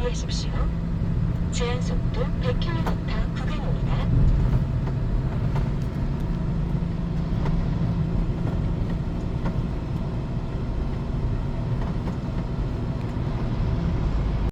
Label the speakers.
Speaker 1: 주의하십시오. 제한 속도 100